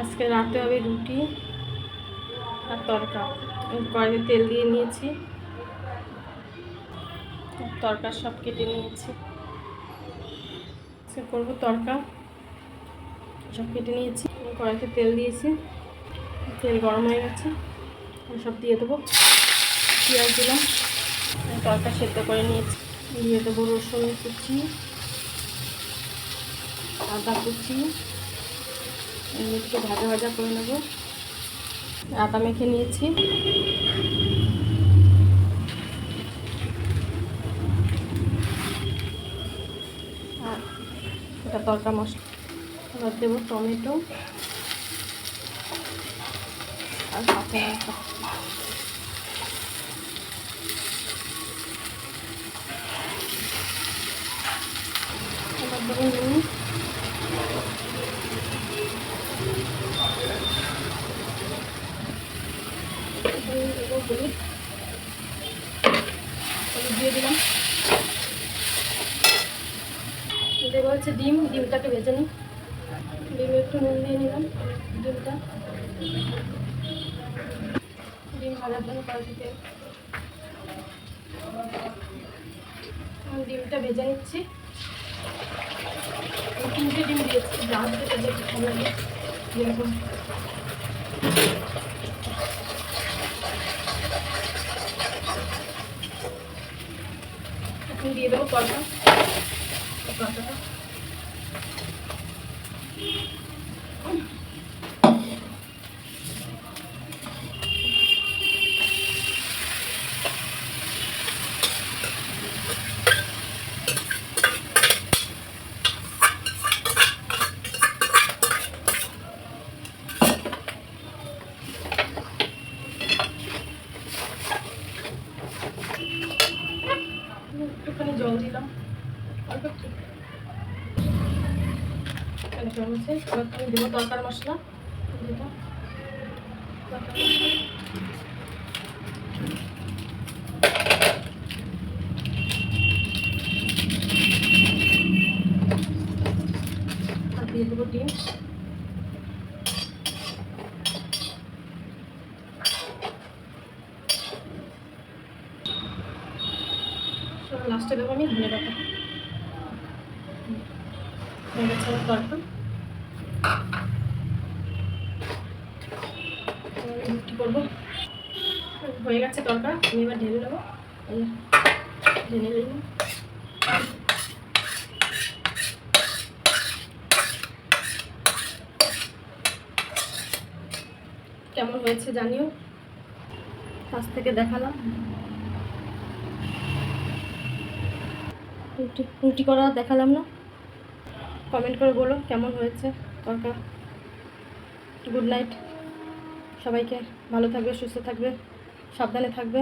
আজকে রাতে হবে রুটি আর তরকা। কড়াইতে তেল দিয়ে নিয়েছি। তরকা সব কেটে নিয়েছি। আজকে করব তরকা। সব কেটে নিয়েছি। কড়াইতে তেল দিয়েছি। তেল গরম হয়ে গেছে। সব দিয়ে দেবো। পেঁয়াজ দিলাম। তরকা সেদ্ধ করে নিয়েছি। দিয়ে দেবো রসুন কুচি, আদা কুচি এগুলো ভাজা ভাজা করে নেব। আদা মেখে নিয়েছি। আর এটা তরকা মশলা। এবার দেবো টমেটো। আর কাঁচা এবার দেবো নুন এখানে দেবো হলুদ। হলুদ দিয়ে দিলাম। দেবো হচ্ছে ডিম, ডিমটাকে ভেজে নিই। ডিমে একটু নুন দিয়ে নিলাম, ডিমটা। ডিম ভাজার জন্য কড়াইতে ডিমটা ভেজে নিচ্ছি। তিনটে ডিম দিয়েছি ব্রাউন দিতে দেখতে ভালো লাগে দিয়ে দেবো তরকা দেবো তরকার মশলা দিয়ে দেবো ডিম লাস্টে দেবো আমি ধনে পাতা। তরকা এবার রুটি করব হয়ে গেছে তরকা আমি এবার ঢেলে নেব ঢেলে নিলাম কেমন হয়েছে জানিও? কাছ থেকে দেখালাম। রুটি রুটি করা দেখালাম না। কমেন্ট করে বলো কেমন হয়েছে? তরকা। গুড নাইট সবাইকে ভালো থাকবে, সুস্থ থাকবে, সাবধানে থাকবে।